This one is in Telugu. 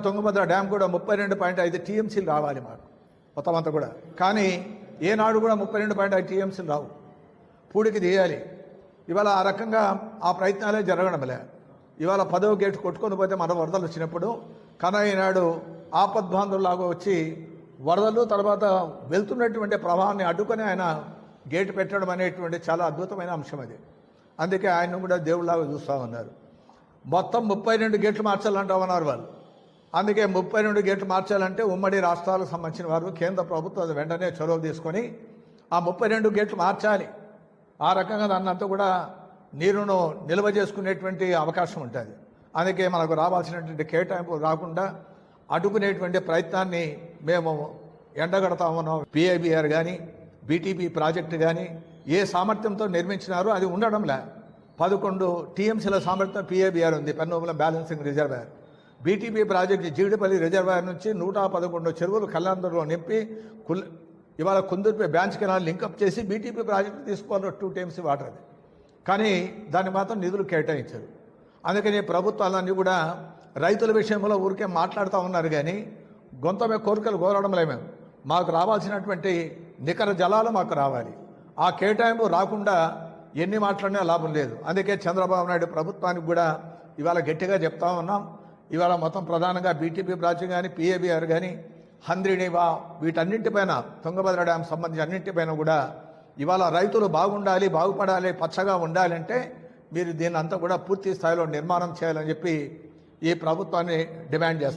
తుంగభద్ర డ్యామ్ కూడా ముప్పై రెండు పాయింట్ ఐదు టీఎంసీలు రావాలి మాకు మొత్తం అంతా కూడా. కానీ ఏనాడు కూడా ముప్పై రెండు పాయింట్ ఐదు టీఎంసీలు రావు. పూడికి తీయాలి. ఇవాళ ఆ రకంగా ఆ ప్రయత్నాలే జరగడంలే ఇవాళ పదవ గేట్ కొట్టుకొని పోతే మన వరదలు వచ్చినప్పుడు కానీ ఈనాడు ఆపద్బాంధుల్లాగా వచ్చి వరదలు తర్వాత వెళ్తున్నటువంటి ప్రవాహాన్ని అడ్డుకొని ఆయన గేట్ పెట్టడం అనేటువంటి చాలా అద్భుతమైన అంశం అది. అందుకే ఆయన కూడా దేవుళ్ళలాగా చూస్తూ ఉన్నారు. మొత్తం ముప్పై రెండు గేట్లు మార్చాలంటామన్నారు వాళ్ళు. అందుకే ముప్పై రెండు గేట్లు మార్చాలంటే ఉమ్మడి రాష్ట్రాలకు సంబంధించిన వారు కేంద్ర ప్రభుత్వం అది వెంటనే చొరవ తీసుకొని ఆ ముప్పై రెండు గేట్లు మార్చాలి. ఆ రకంగా దాన్నంతా కూడా నీరును నిల్వ చేసుకునేటువంటి అవకాశం ఉంటుంది. అందుకే మనకు రావాల్సినటువంటి కేటాయింపు రాకుండా అడ్డుకునేటువంటి ప్రయత్నాన్ని మేము ఎండగడతా ఉన్నాం పిఐబిఆర్ కానీ బీటీపీ ప్రాజెక్టు కానీ ఏ సామర్థ్యంతో నిర్మించినారో అది ఉండడంలే. పదకొండు టీఎంసీల సామర్థ్యం పిఐబిఆర్ ఉంది. పెన్నోముల balancing reservoir. BTP project Jeedipalli reservoir నుంచి నూట పదకొండు చెరువులు కళ్యాణంలో నింపి కుల్ ఇవాళ కుందుర్పై బ్యాంచ్ కెనాల్ లింకప్ చేసి బీటీపీ ప్రాజెక్టు తీసుకోవాలి టూ టైమ్స్ వాటర్ అది. కానీ దాన్ని మాత్రం నిధులు కేటాయించారు. అందుకని ప్రభుత్వాలన్నీ కూడా రైతుల విషయంలో ఊరికే మాట్లాడుతూ ఉన్నారు కానీ గొంతమే కోరికలు కోరడంలే మేము. మాకు రావాల్సినటువంటి నికర జలాలు మాకు రావాలి. ఆ కేటాయింపు రాకుండా ఎన్ని మాట్లాడినా లాభం లేదు. అందుకే చంద్రబాబు నాయుడు ప్రభుత్వానికి కూడా ఇవాళ గట్టిగా చెప్తా ఉన్నాం. ఇవాళ మొత్తం ప్రధానంగా బీటీపీ ప్రాజెక్ట్ కానీ పిఏబిఆర్ కానీ హంద్రినివా వీటన్నింటిపైన తుంగభద్ర డ్యామ్ సంబంధించి అన్నింటిపైన కూడా ఇవాళ రైతులు బాగుండాలి బాగుపడాలి పచ్చగా ఉండాలంటే మీరు దీన్ని అంతా కూడా పూర్తి స్థాయిలో నిర్మాణం చేయాలని చెప్పి ఈ ప్రభుత్వాన్ని డిమాండ్ చేస్తారు.